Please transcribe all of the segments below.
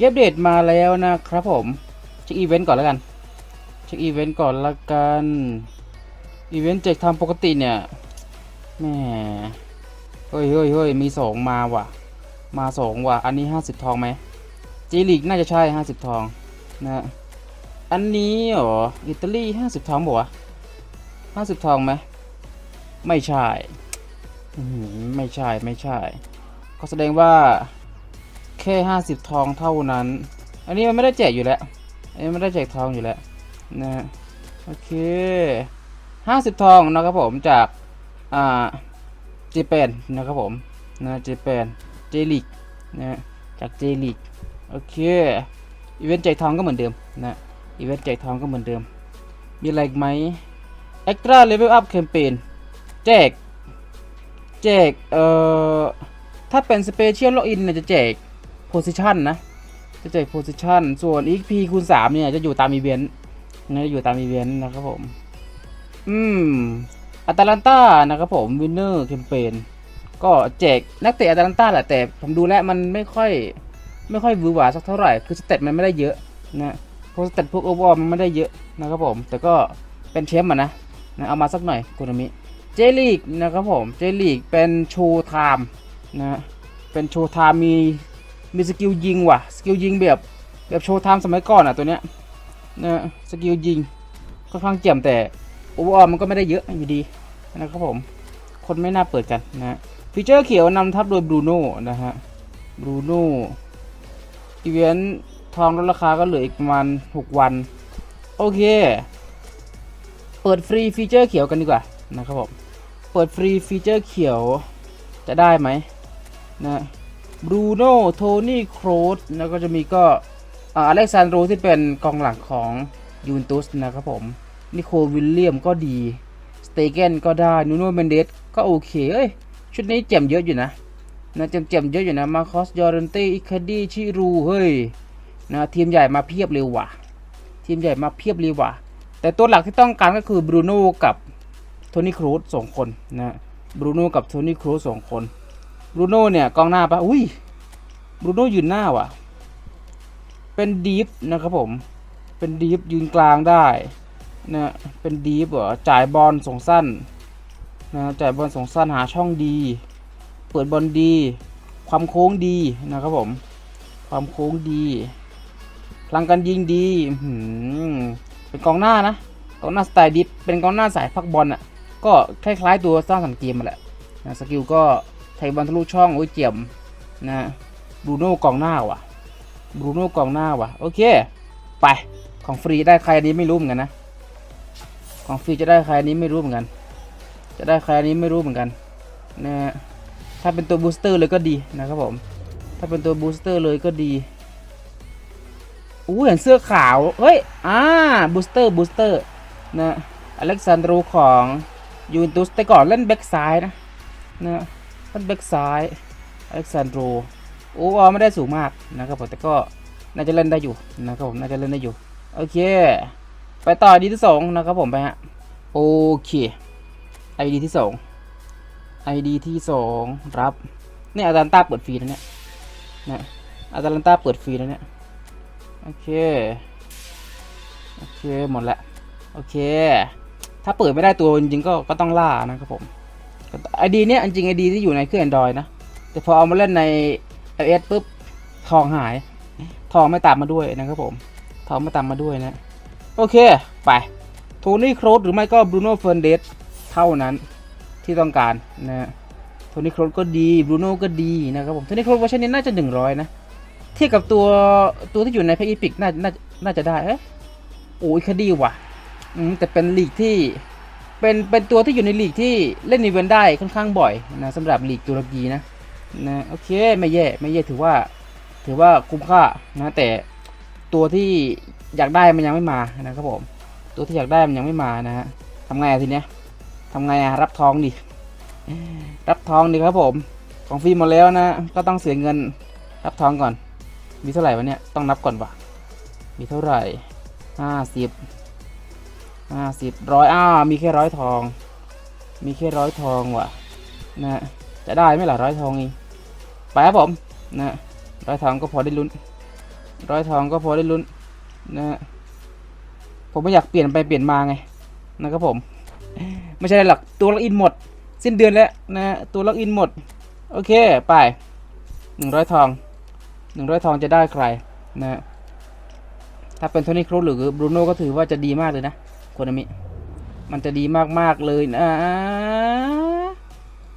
เก็บเดตมาแล้วนะครับผม เช็คอีเวนต์ก่อนแล้วกัน เช็คอีเวนต์ก่อนละกัน อีเวนต์แจกทำปกติเนี่ยแหมเฮ้ยเฮ้ยเฮ้ยมีสองมาว่ะ มาสองว่ะ อันนี้ห้าสิบทองไหมจีลิกน่าจะใช่ห้าสิบทองนะ อันนี้เหรอ อิตาลีห้าสิบทองบอกวะห้าสิบทองไหม ไม่ใช่ ไม่ใช่ ไม่ใช่ ก็แสดงว่า แค่ห้าสิบทองเท่านั้น อันนี้มันไม่ได้แจกอยู่แล้ว อันนี้ไม่ได้แจกทองอยู่แล้วนะ โอเคห้าสิบทองนะครับผมจาก อ่าเจแปนนะครับผม นะเจแปนเจลิกนะจากเจลิกโอเค อีเวนต์แจกทองก็เหมือนเดิมนะ อีเวนต์แจกทองก็เหมือนเดิม มีอะไรอีกไหม Extra Level Up Campaign แจก แจก เอ่อ ถ้าเป็น Special Login เนี่ยจะแจก Position นะ จะแจก Position ส่วน XP คูณ3เนี่ยจะอยู่ตามอีเวนต์นะอยู่ตามอีเวนต์นะครับผม อืมอัตแลนตานะครับผมวินเนอร์แคมเปญก็แจกนักเตะอัตแลนตาแหละแต่ผมดูแล้วมันไม่ค่อยไม่ค่อยหวือหวาสักเท่าไหร่คือสเตตมันไม่ได้เยอะนะเพราะสเตตพวกโอเวอร์มันไม่ได้เยอะนะครับผม แต่ก็เป็นแชมป์อะนะนะเอามาสักหน่อยคุนามิเจลีกนะครับผมเจลีกเป็นโชว์ไทม์นะเป็นโชว์ไทม์มี มีสกิลยิงว่ะ สกิลยิงแบบแบบโชว์ไทม์สมัยก่อนอะตัวเนี้ยนะสกิลยิงค่อนข้างเจียมแต่โอเวอร์ออมันก็ไม่ได้เยอะอยู่ดีนะครับผม คนไม่น่าเปิดกันนะฟีเจอร์เขียวนำทับโดยบรูโน่นะฮะบรูโน่อีเวนต์ทองลดราคาก็เหลืออีกประมาณ 6 วัน โอเค เปิดฟรีฟีเจอร์เขียวกันดีกว่านะครับผม เปิดฟรีฟีเจอร์เขียวจะได้ไหมนะ บรูโน่โทนี่โครสแล้วก็จะมีก็อาเล็กซานโดรที่เป็นกองหลังของยูนตุสนะครับผมนิโคลวิลเลียมก็ดี สเตเกนก็ได้นูโนเมนเดสก็โอเคเอ้ย ชุดนี้เจ็มเยอะอยู่นะนะเจ็มเจ็มเยอะอยู่นะ มาคอสยอร์เรนเต้อิคาดีชิรูเฮ้ยนะทีมใหญ่มาเพียบเลยว่ะ ทีมใหญ่มาเพียบเลยว่ะ แต่ตัวหลักที่ต้องการก็คือบรูโน่กับโทนี่ครูซสองคนนะบรูโน่กับโทนี่ครูซสองคน รูโน่เนี่ยกองหน้าปะอุ้ยรูโน่ยืนหน้าว่ะ เป็นดีฟนะครับผม เป็นดีฟยืนกลางได้นะเป็นดีฟเหรอจ่ายบอลส่งสั้นนะจ่ายบอลส่งสั้นหาช่องดี เปิดบอลดี ความโค้งดีนะครับผม ความโค้งดีพลังการยิงดีหือเป็นกองหน้านะกองหน้าสไตล์ดิฟเป็นกองหน้าสายพักบอลอะก็คล้ายๆตัวสร้างสรรค์เกมมาแหละนะสกิลก็ ไทยบอลทะลุช่องโอ้ยเจียมนะบรูโน่กองหน้าว่ะบรูโน่กองหน้าว่ะโอเค ไปของฟรีได้ใครอันนี้ไม่รู้เหมือนกันนะ ของฟรีจะได้ใครอันนี้ไม่รู้เหมือนกัน จะได้ใครอันนี้ไม่รู้เหมือนกันนะถ้าเป็นตัวบูสเตอร์เลยก็ดีนะครับผม ถ้าเป็นตัวบูสเตอร์เลยก็ดีอู้เห็นเสื้อขาว เฮ้ย อ่า บูสเตอร์ บูสเตอร์ นะ อเล็กซานดรูของยูนตุสแต่ก่อนเล่นแบ็กซ้ายนะ นะ นแบ็กซ้ายอเล็กซานโดรโอ้ไม่ได้สูงมากนะครับผมแต่ก็น่าจะเล่นได้อยู่นะครับผมน่าจะเล่นได้อยู่โอเค ไปต่อดีที่สองนะครับผมไปฮะโอเคไอดีที่สองไอดีที่สองรับเนี่ยอาจารย์ต้าเปิดฟรีนะเนี่ยนะอาจารย์ต้าเปิดฟรีนะเนี่ยโอเคโอเคหมดละโอเค ถ้าเปิดไม่ได้ตัวจริงๆก็ก็ต้องล่านะครับผม ไอดีเนี่ยจริงไอดีที่อยู่ในเครื่อง Android นะ แต่พอเอามาเล่นใน iOS ปุ๊บทองหาย ทองไม่ตามมาด้วยนะครับผม ทองไม่ตามมาด้วยนะ โอเค ไป โทนี่โครสหรือไม่ก็บรูโน่เฟ r ร์เดสเท่านั้นที่ต้องการนะโทนี่โครสก็ดีบรูโน่ก็ดีนะครับผม โทนี่โครสเวอร์ชันนี้น่าจะ 100 นะ เทียบกับตัวตัวที่อยู่ในแพ็กอีพิกน่าน่าน่าจะได้ เอ๊ะโอ้ยคดีว่ะ อืมแต่เป็นลีกที่ เป็นเป็นตัวที่อยู่ในลีกที่เล่นอีเวนต์ได้ค่อนข้างบ่อยนะสำหรับลีกตุรกีนะนะโอเคไม่แย่ไม่แย่ถือว่า ถือว่าคุ้มค่านะแต่ตัวที่อยากได้มันยังไม่มานะครับผม ตัวที่อยากได้มันยังไม่มานะฮะทำไงทีเนี้ยทำไงอะรับทองดิรับทองดิครับผม ของฟรีหมดแล้วนะ ก็ต้องเสียเงินรับทองก่อน มีเท่าไหร่วะเนี่ยต้องนับก่อนวะมีเท่าไหร่ห้าสิบ ห้าสิบร้อยอ้ามีแค่ร้อยทอง มีแค่ร้อยทองว่ะนะจะได้ไหมล่ะร้อยทองเองไปครับผมนะร้อยทองก็พอได้ลุ้นร้อยทองก็พอได้ลุ้นนะผมไม่อยากเปลี่ยนไปเปลี่ยนมาไงนะครับผม ไม่ใช่หรอกตัวล็อกอินหมด สิ้นเดือนแล้วนะตัวล็อกอินหมด โอเคไปหนึ่งร้อยทองหนึ่งร้อยทองจะได้ใครนะถ้าเป็นโทนี่ครูหรือบรูโน่ก็ถือว่าจะดีมากเลยนะ คนมิมันจะดีมากๆเลยนะ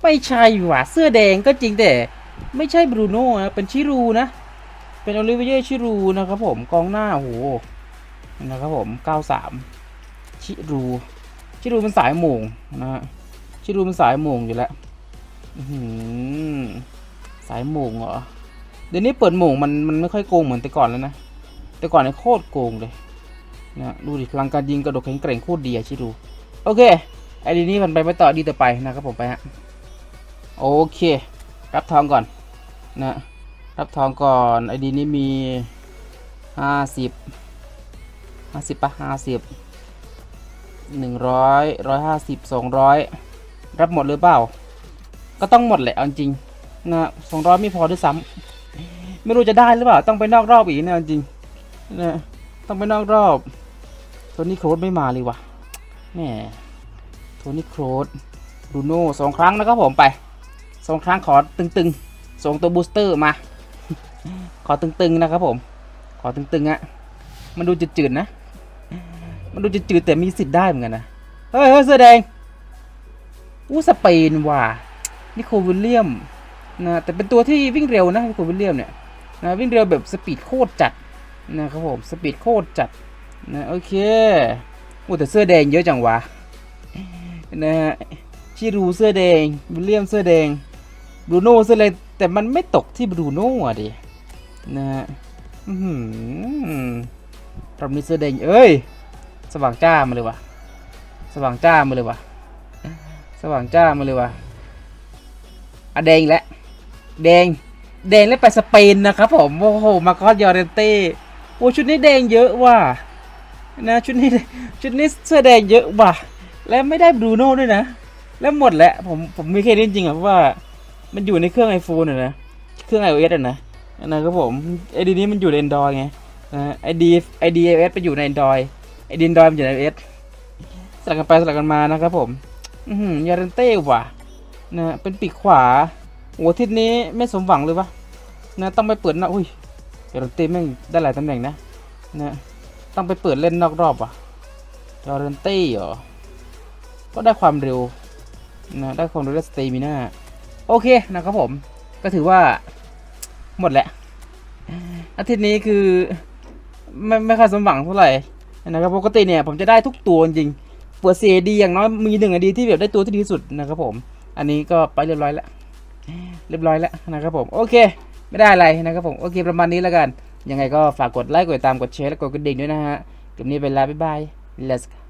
ไม่ใช่หว่าเสื้อแดงก็จริงแต่ ไม่ใช่บรูโน่นะเป็นชิรูนะ เป็นโอลิเวียชิรูนะครับผมกองหน้าโหนะครับผม93ชิรูชิรูเป็นสายหม่งนะฮะชิรูเป็นสายหม่งอยู่แล้วสายหม่งเหรอเดี๋ยวนี้เปิดหม่งมันมันไม่ค่อยโกงเหมือนแต่ก่อนแล้วนะแต่ก่อนเนี่ยโคตรโกงเลย นะดูดิพลังการยิงกระโดดแข็งแกร่งโคตรดีอะชิรูโอเค ไอ้ดีนี้มันไปไม่ต่อดีต่อไปนะครับผมไปฮะ โอเค รับทองก่อนนะ รับทองก่อนไอดีนี้มีห้าสิบห้าสิบปะห้าสิบหนึ่งร้อยร้อยห้าสิบสองร้อยรับหมดหรือเปล่า ก็ต้องหมดแหละเอาจริงนะสองร้อยไม่พอด้วยซ้ำไม่รู้จะได้หรือเปล่า ต้องไปนอกรอบอีกนะจริงนะต้องไปนอกรอบ โทนี่โครสไม่มาเลยวะแหม่โทนี่โครสบรูโน่สองครั้งนะครับผมไปสองครั้งขอตึงๆส่งตัวบูสเตอร์มา ขอตึงๆนะครับผม ขอตึงๆอะมันดูจืดๆนะ มันดูจืดๆแต่มีสิทธิ์ได้เหมือนกันนะเฮ้ยเฮ้ยเสื้อแดงอู้สเปนว่ะนิโคลวิลเลียมนะแต่เป็นตัวที่วิ่งเร็วนะนิโคลวิลเลียมเนี่ยนะวิ่งเร็วแบบสปีดโคตรจัดนะครับผมสปีดโคตรจัด นะโอเคอู้แต่เสื้อแดงเยอะจังวะนะฮะชิรูเสื้อแดงวิลเลียมเสื้อแดงบรูโน่ซะเลยแต่มันไม่ตกที่บรูโน่อะดินะฮะอื้อหือรอบนี้เสื้อแดงเอ้ย สว่างจ้ามาเลยวะสว่างจ้ามาเลยวะสว่างจ้ามาเลยวะอะแดงแล้วแดงแดงแล้วไปสเปนนะครับผม โอ้โห มาคอสยอร์เรนเต้โอ้ชุดนี้แดงเยอะว่ะ นะชุดนี้ชุดนี้เสื้อแดงเยอะว่ะ และไม่ได้บรูโน่ด้วยนะ แล้วหมดแล้วผมผมมีแค่นี้จริงๆอะเพราะว่ามันอยู่ในเครื่อง iPhone อะนะเครื่อง iOS อะนะนะครับผมไอดีนี้มันอยู่ใน Android ไงไอดีไอดี iOS ไปอยู่ใน Android ไอดี Android มันอยู่ใน iOS สลับกันไปสลับกันมานะครับผมอือหือยารันเต้ว่ะนะเป็นปีกขวาโอ้ทิศนี้ไม่สมหวังเลยวะนะต้องไปเปิดนะอุ้ยยารันเต้แม่งได้หลายตำแหน่งนะนะ ต้องไปเปิดเล่นนอกรอบว่ะยารันเต้เหรอ ก็ได้ความเร็วนะได้ความเร็วและสเตมิน่าโอเคนะครับผม ก็ถือว่าหมดแหละ อาทิตย์นี้คือ ไม่ไม่ค่อยสมหวังเท่าไหร่นะครับปกติเนี่ยผมจะได้ทุกตัวจริงเปิดเสียดีอย่างน้อยมีหนึ่งอดีที่แบบได้ตัวที่ดีที่สุดนะครับผม อันนี้ก็ไปเรียบร้อยแล้ว เรียบร้อยแล้วนะครับผม โอเค ไม่ได้อะไรนะครับผม โอเคประมาณนี้แล้วกัน ยังไงก็ฝากกดไลค์กดติดตามกดแชร์และกดกระดิ่งด้วยนะฮะคลิปนี้ไปแล้วบ๊ายบาย let's go